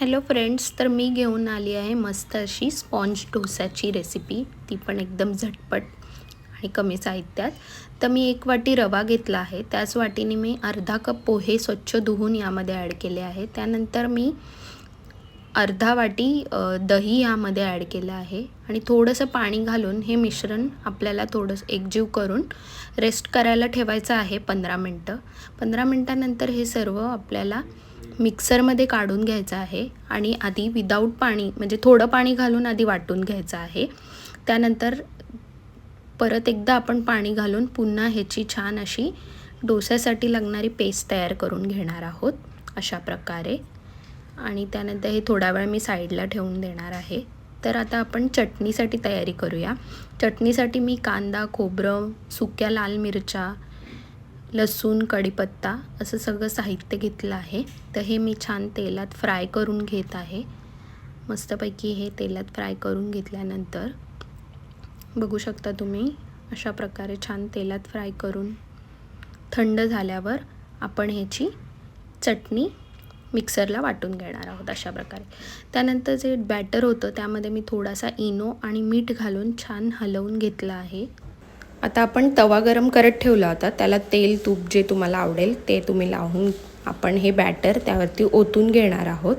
Hello friends तर मी घेऊन आली आहे मस्त अशी स्पॉन्ज डोसाची रेसिपी ती पण एकदम झटपट आणि कमी साहित्यात. तर मी एक वाटी रवा घेतला आहे. त्याच वाटीने मी अर्धा कप पोहे स्वच्छ धुवून यामध्ये ॲड केले आहे. त्यानंतर मी अर्धा वाटी दही यामध्ये ॲड केलं आहे. आणि थोडंसं पाणी घालून हे मिश्रण आपल्याला थोडंसं एकजीव करून रेस्ट करायला ठेवायचं आहे पंधरा मिनटं. पंधरा मिनटानंतर हे सर्व आपल्याला मिक्सरमध्ये काढून घ्यायचं आहे आणि आधी विदाऊट पाणी म्हणजे थोडं पाणी घालून आधी वाटून घ्यायचं आहे. त्यानंतर परत एकदा आपण पाणी घालून पुन्हा ह्याची छान अशी डोस्यासाठी लागणारी पेस्ट तयार करून घेणार आहोत अशा प्रकारे. आणि त्यानंतर हे थोडा वेळ मी साईडला ठेवून देणार आहे. तर आता आपण चटणीसाठी तयारी करूया. चटणीसाठी मी कांदा खोबरं सुक्या लाल मिरच्या लसूण कढीपत्ता असं सगळं साहित्य घेतलं आहे. तर हे मी छान तेलात फ्राय करून घेत आहे. मस्तपैकी हे तेलात फ्राय करून घेतल्यानंतर बघू शकता तुम्ही अशा प्रकारे छान तेलात फ्राय करून थंड झाल्यावर आपण ह्याची चटणी मिक्सरला वाटून घेणार आहोत अशा प्रकारे. त्यानंतर जे बॅटर होतं त्यामध्ये मी थोडासा इनो आणि मीठ घालून छान हलवून घेतलं आहे. आता आपण तवा गरम करत ठेवला. होता त्याला तेल तूप जे तुम्हाला आवडेल ते तुम्ही लावून आपण हे बॅटर त्यावरती ओतून घेणार आहोत.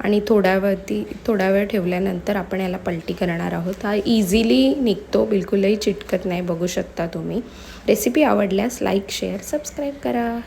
आणि थोड्यावरती थोडा वेळ ठेवल्यानंतर आपण याला पलटी करणार आहोत. हा इझिली निघतो बिलकुलही चिटकत नाही बघू शकता तुम्ही. रेसिपी आवडल्यास लाईक शेअर सबस्क्राईब करा.